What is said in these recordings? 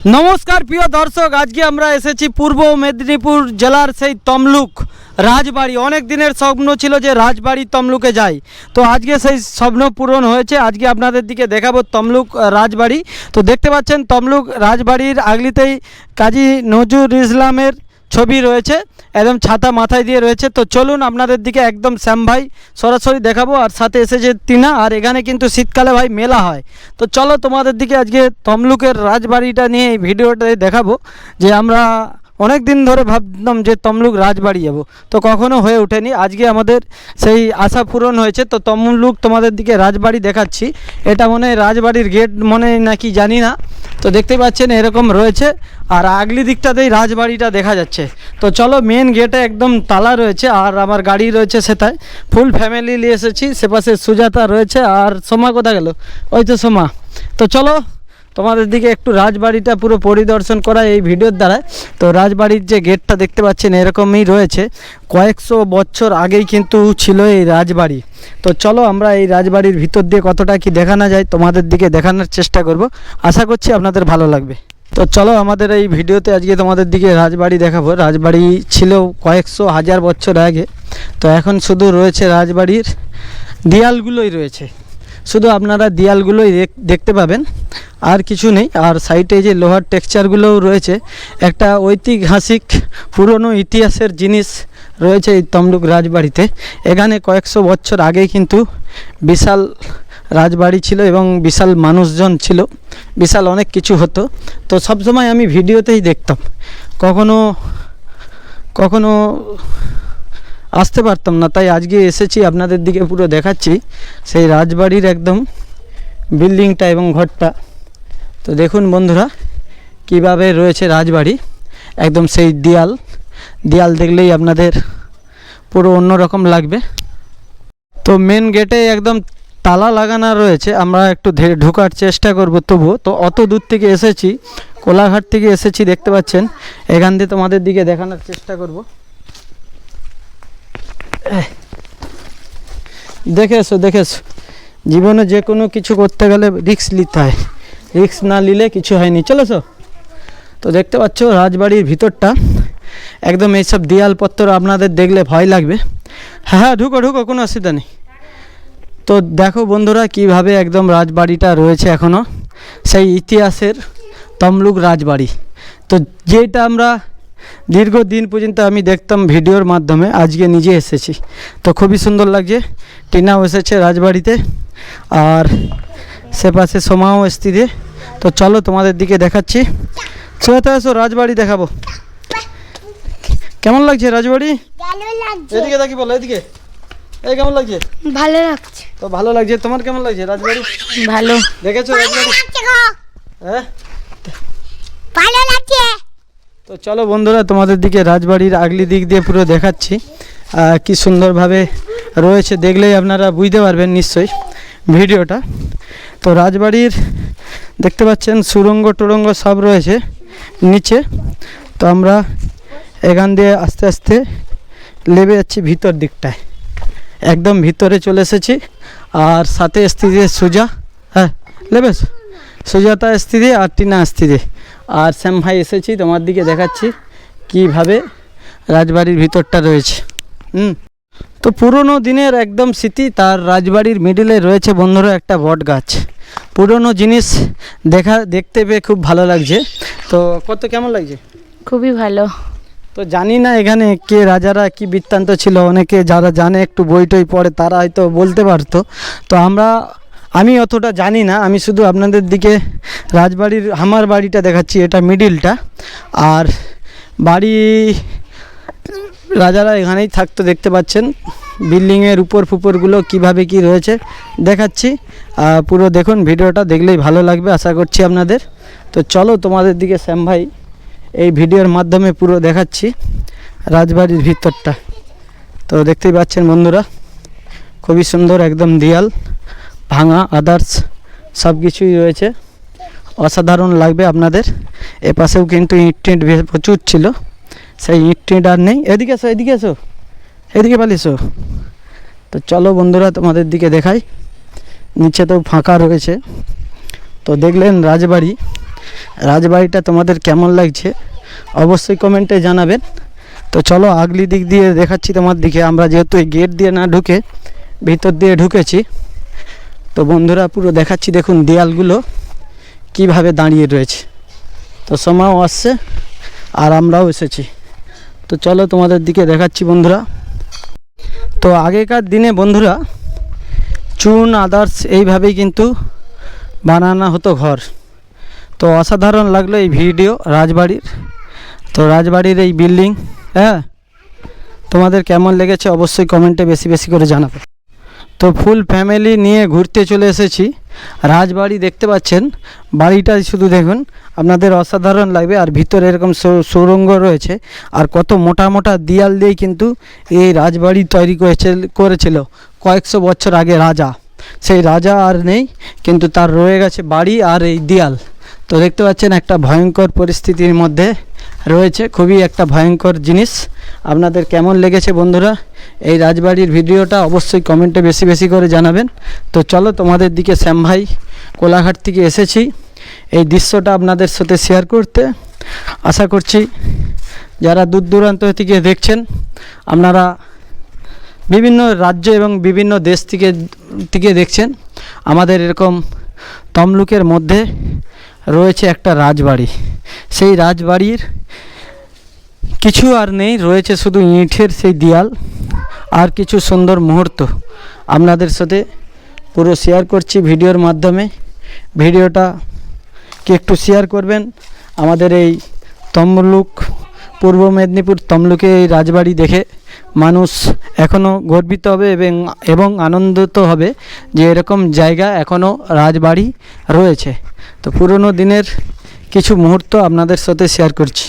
নমস্কার, প্রিয় দর্শক, আজকে আমরা এসেছি পূর্ব মেদিনীপুর জেলার সেই তমলুক, রাজবাড়ি। অনেক দিনের স্বপ্ন ছিল যে রাজবাড়ি তমলুকে যাই। তো আজকে সেই স্বপ্ন পূরণ হয়েছে। আজকে আপনাদের দিকে দেখাবো তমলুক রাজবাড়ি। তো দেখতে পাচ্ছেন, তমলুক, রাজবাড়ির আগলিতেই কাজী নজরুল ইসলামের ছবি রয়েছে, একদম ছাতা মাথায় দিয়ে রয়েছে। তো চলুন আপনাদের দিকে একদম শ্যাম ভাই সরাসরি দেখাবো, আর সাথে এসেছে তিনা আর এখানে কিন্তু শীতকালে ভাই মেলা হয়। তো চলো তোমাদের দিকে আজকে তমলুকের রাজবাড়িটা নিয়ে এই ভিডিওটাই দেখাবো, যে আমরা অনেক দিন ধরে ভাবতাম যে তমলুক রাজবাড়ি যাব। তো কখনো হয়ে ওঠেনি। আজকে আমাদের সেই আশা পূরণ হয়েছে। তো তমলুক তোমাদের দিকে রাজবাড়ি দেখাচ্ছি। এটা মনে রাজবাড়ির গেট মনে নাকি জানি না। তো দেখতে পাচ্ছেন এরকম রয়েছে। আর আগলি দিকটাতেই রাজবাড়িটা দেখা যাচ্ছে। তো চলো মেন গেটে একদম তালা রয়েছে আর আমার গাড়ি রয়েছে সেটাই ফুল ফ্যামিলি নিয়ে এসেছি। সেপাশে সুজাতা রয়েছে। আর সোমা কোথা গেল? ওই তো সোমা। তো চলো তোমাদের দিকে একটু রাজবাড়িটা পুরো পরিদর্শন করা এই ভিডিওর দ্বারা। তো রাজবাড়ির যে গেটটা দেখতে পাচ্ছেন, এরকমই রয়েছে। কয়েকশো বছর আগেই কিন্তু ছিল এই রাজবাড়ি। তো চলো আমরা এই রাজবাড়ির ভিতর দিয়ে কতটা কি দেখানো যায় তোমাদের দিকে দেখানোর চেষ্টা করব। আশা করছি আপনাদের ভালো লাগবে। তো চলো আমাদের এই ভিডিওতে আজকে তোমাদের দিকে রাজবাড়ি দেখাবো। রাজবাড়ি ছিল কয়েকশো হাজার বছর আগে। তো এখন শুধু রয়েছে রাজবাড়ির। দেয়ালগুলোই রয়েছে। শুধু আপনারা দেয়ালগুলোই দেখ- দেখতে পাবেন, আর কিছু নেই। আর সাইডে যে লোহার টেক্সচারগুলোও রয়েছে, একটা ঐতিহাসিক পুরনো ইতিহাসের জিনিস রয়েছে এই তমলুক রাজবাড়িতে। এখানে কয়েকশো বছর আগেই কিন্তু বিশাল রাজবাড়ি ছিল এবং বিশাল মানুষজন ছিল। বিশাল অনেক কিছু হতো। তো সবসময় আমি ভিডিওতেই দেখতাম। কখনো কখনো আসতে পারতাম না, তাই আজকে এসেছি, আপনাদের দিকে পুরো দেখাচ্ছি। সেই রাজবাড়ির একদম বিল্ডিংটা এবং ঘরটা। তো দেখুন বন্ধুরা, কীভাবে রয়েছে রাজবাড়ি। একদম সেই দেয়াল। দেয়াল দেখলেই আপনাদের পুরো অন্যরকম লাগবে। তো মেন গেটে একদম তালা লাগানো রয়েছে। আমরা একটু ঢোকার চেষ্টা করব তবুও। তো অত দূর থেকে এসেছি, কোলাঘাট থেকে এসেছি, দেখতে পাচ্ছেন। এখান দিয়ে তোমাদের দিকে দেখানোর চেষ্টা করব। এহ। দেখে এসো দেখে এসো জীবনে যে কোনো কিছু করতে গেলে রিক্স নিতে হয়। রিস্ক না নিলে কিছু হয়নি চলো সো তো দেখতে পাচ্ছ, রাজবাড়ির ভিতরটা একদম এইসব দেয়ালপত্র আপনাদের দেখলে ভয় লাগবে। হ্যাঁ হ্যাঁ ঢুকো ঢুকো, কোনো অসুবিধা নেই। তো দেখো বন্ধুরা, কীভাবে একদম রাজবাড়িটা রয়েছে এখনও সেই ইতিহাসের তমলুক রাজবাড়ি। তো যেটা আমরা দীর্ঘদিন পর্যন্ত আমি দেখতাম ভিডিওর মাধ্যমে আজকে নিজে এসেছি। তো খুবই সুন্দর লাগছে। টিনাও এসেছে রাজবাড়িতে আর সে পাশে সোমাও এসছে। তো চলো তোমাদের দিকে দেখাচ্ছি। সোয়াতে এসো রাজবাড়ি দেখাবো। কেমন লাগছে রাজবাড়ি? এদিকে দেখি বলো এদিকে। এই কেমন লাগছে? ভালো লাগছে। তো ভালো লাগছে। তোমার কেমন লাগছে রাজবাড়ি? ভালো। দেখেছ রাজবাড়ি? হ্যাঁ? ভালো লাগছে। তো চলো বন্ধুরা, তোমাদের দিকে রাজবাড়ির আগলি দিক দিয়ে পুরো দেখাচ্ছি। কি সুন্দরভাবে রয়েছে দেখলেই আপনারা বুঝতে পারবেন নিশ্চয়ই ভিডিওটা। তো রাজবাড়ির দেখতে পাচ্ছেন সুরঙ্গ টুরঙ্গ সব রয়েছে নিচে। তো আমরা এখান দিয়ে আস্তে আস্তে লেবে যাচ্ছি ভিতর দিকটায়। একদম ভিতরে চলে এসেছি। আর সাথে স্ত্রী সুজা হ্যাঁ লেবে সুজাতা স্ত্রী আর টিনা স্ত্রী আর শ্যাম ভাই এসেছি তোমার দিকে দেখাচ্ছি কীভাবে রাজবাড়ির ভিতরটা রয়েছে। হুম। তো পুরনো দিনের একদম স্মৃতি তার রাজবাড়ির মিডিলে রয়েছে বন্ধুরা একটা বট গাছ। পুরনো জিনিস দেখা দেখতে পেয়ে খুব ভালো লাগছে। তো কত কেমন লাগছে? খুবই ভালো। তো জানি না এখানে কে রাজারা কি বৃত্তান্ত ছিল অনেকে যারা জানে একটু বই টই পড়ে তারা হয়তো বলতে পারতো। তো আমরা আমি অতটা জানি না, আমি শুধু আপনাদের দিকে রাজবাড়ির, আমার বাড়িটা দেখাচ্ছি, এটা মিডিলটা। আর বাড়ি রাজারা এখানেই থাকতো, দেখতে পাচ্ছেন। বিল্ডিংয়ের উপর ফুপরগুলো কীভাবে কি রয়েছে, দেখাচ্ছি। পুরো দেখুন, ভিডিওটা দেখলেই ভালো লাগবে, আশা করছি আপনাদের। তো চলো তোমাদের দিকে, শ্যাম ভাই, এই ভিডিওর মাধ্যমে পুরো দেখাচ্ছি, রাজবাড়ির ভিতরটা। তো দেখতেই পাচ্ছেন বন্ধুরা, খুবই সুন্দর, একদম দেয়াল। ভাঙা আদার্স সব কিছুই রয়েছে। অসাধারণ লাগবে আপনাদের। এ পাশেও কিন্তু ইট টিট প্রচুর ছিল। সেই ইট টিট আর নেই। এদিকে এসো এদিকে এসো। এদিকে পালিয়েছো তো চলো বন্ধুরা, তোমাদের দিকে দেখাই। নিচে তো ফাঁকা রয়েছে। তো দেখলেন রাজবাড়ি। রাজবাড়িটা তোমাদের কেমন লাগছে? অবশ্যই কমেন্টে জানাবেন। তো চলো আগলি দিক দিয়ে দেখাচ্ছি তোমার দিকে। আমরা যেহেতু এই গেট দিয়ে না ঢুকে, ভিতর দিয়ে ঢুকেছি। তো বন্ধুরা, পুরো দেখাচ্ছি, দেখুন দেয়ালগুলো কীভাবে দাঁড়িয়ে রয়েছে। তো সময়ও আসছে, আর আমরাও এসেছি। তো চলো তোমাদের দিকে দেখাচ্ছি বন্ধুরা। তো আগেকার দিনে বন্ধুরা, চুন, আদার্স এইভাবেই কিন্তু বানানো হতো ঘর। তো অসাধারণ লাগল এই ভিডিও রাজবাড়ির। তো রাজবাড়ির এই বিল্ডিং হ্যাঁ? তোমাদের কেমন লেগেছে অবশ্যই কমেন্টে বেশি বেশি করে জানাবে। তো ফুল ফ্যামিলি নিয়ে ঘুরতে চলে এসেছি। রাজবাড়ি দেখতে পাচ্ছেন। বাড়িটা শুধু দেখুন, আপনাদের অসাধারণ লাগবে। আর ভিতরে এরকম সৌ- সুড়ঙ্গ রয়েছে। আর কত মোটা মোটা দিয়াল দিয়েই কিন্তু এই রাজবাড়ি তৈরি করেছে, করেছিল কয়েকশো বছর আগে রাজা। সেই রাজা আর নেই, কিন্তু তার রয়ে গেছে বাড়ি আর এই দিয়াল। তো দেখতে পাচ্ছেন একটা ভয়ঙ্কর পরিস্থিতির মধ্যে রয়েছে, খুবই একটা ভয়ঙ্কর জিনিস। আপনাদের কেমন লেগেছে বন্ধুরা, এই রাজবাড়ির ভিডিওটা অবশ্যই কমেন্টে বেশি বেশি করে জানাবেন। তো চলো, তোমাদের দিকে শ্যাম ভাই কোলাঘাট থেকে এসেছি। এই দৃশ্যটা আপনাদের সাথে শেয়ার করতে আশা করছি যারা দূর দূরান্ত থেকে দেখছেন, আপনারা বিভিন্ন রাজ্য এবং বিভিন্ন দেশ থেকে থেকে দেখছেন। আমাদের এরকম তমলুকের মধ্যে রয়েছে একটা রাজবাড়ি। সেই রাজবাড়ির কিছু আর নেই, রয়েছে শুধু ইটের সেই দেয়াল আর কিছু সুন্দর মুহূর্ত। আপনাদের সাথে পুরো শেয়ার করছি ভিডিওর মাধ্যমে। ভিডিওটা কি একটু শেয়ার করবেন? আমাদের এই তমলুক, পূর্ব মেদিনীপুর তমলুকে এই রাজবাড়ি দেখে মানুষ এখনও গর্বিত হবে এবং এবং আনন্দিত হবে যে এরকম জায়গা এখনও রাজবাড়ি রয়েছে। তো পুরনো দিনের কিছু মুহূর্ত আপনাদের সাথে শেয়ার করছি।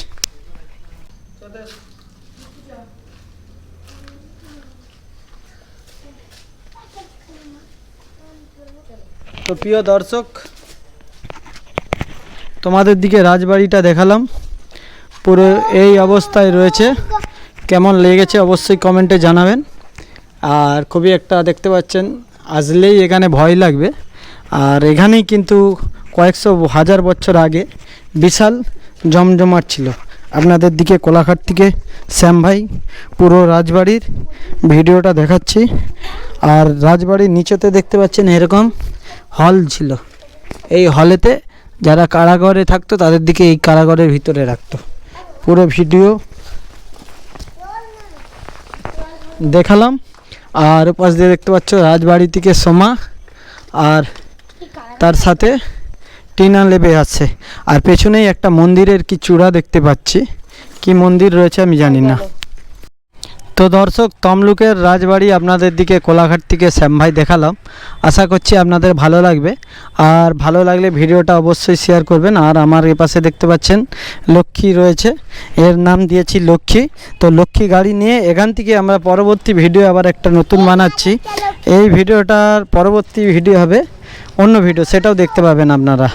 তো প্রিয় দর্শক, তোমাদের দিকে রাজবাড়িটা দেখালাম। পুরো এই অবস্থায় রয়েছে। কেমন লেগেছে অবশ্যই কমেন্টে জানাবেন। আর খুবই একটা দেখতে পাচ্ছেন, আসলেই এখানে ভয় লাগবে। আর এখানেই কিন্তু কয়েকশো হাজার বছর আগে বিশাল জমজমাট ছিল। আপনাদের দিকে কোলাঘাট থেকে শ্যাম ভাই পুরো রাজবাড়ির ভিডিওটা দেখাচ্ছি। আর রাজবাড়ির নিচেতে দেখতে পাচ্ছেন এরকম হল ছিল। এই হলেতে যারা কারাগারে থাকতো তাদের দিকে এই কারাগারের ভিতরে রাখতো। পুরো ভিডিও দেখালাম। আর পাশ দিয়ে দেখতে পাচ্ছ রাজবাড়ি থেকে সোমা আর তার সাথে টিনা লেবে আছে। আর পেছনেই একটা মন্দিরের কি চূড়া দেখতে পাচ্ছি। কি মন্দির রয়েছে আমি জানি না। তো দর্শক, তমলুকের রাজবাড়ি আপনাদের দিকে কোলাঘাট থেকে শ্যাম ভাই দেখালাম। আশা করছি আপনাদের ভালো লাগবে। আর ভালো লাগলে ভিডিওটা অবশ্যই শেয়ার করবেন। আর আমার এপাশে দেখতে পাচ্ছেন লক্ষ্মী রয়েছে। এর নাম দিয়েছি লক্ষ্মী। তো লক্ষ্মী গাড়ি নিয়ে এখান থেকে আমরা পরবর্তী ভিডিও আবার একটা নতুন বানাচ্ছি। এই ভিডিওটার পরবর্তী ভিডিও হবে অন্য ভিডিও সেটাও দেখতে পাবেন আপনারা।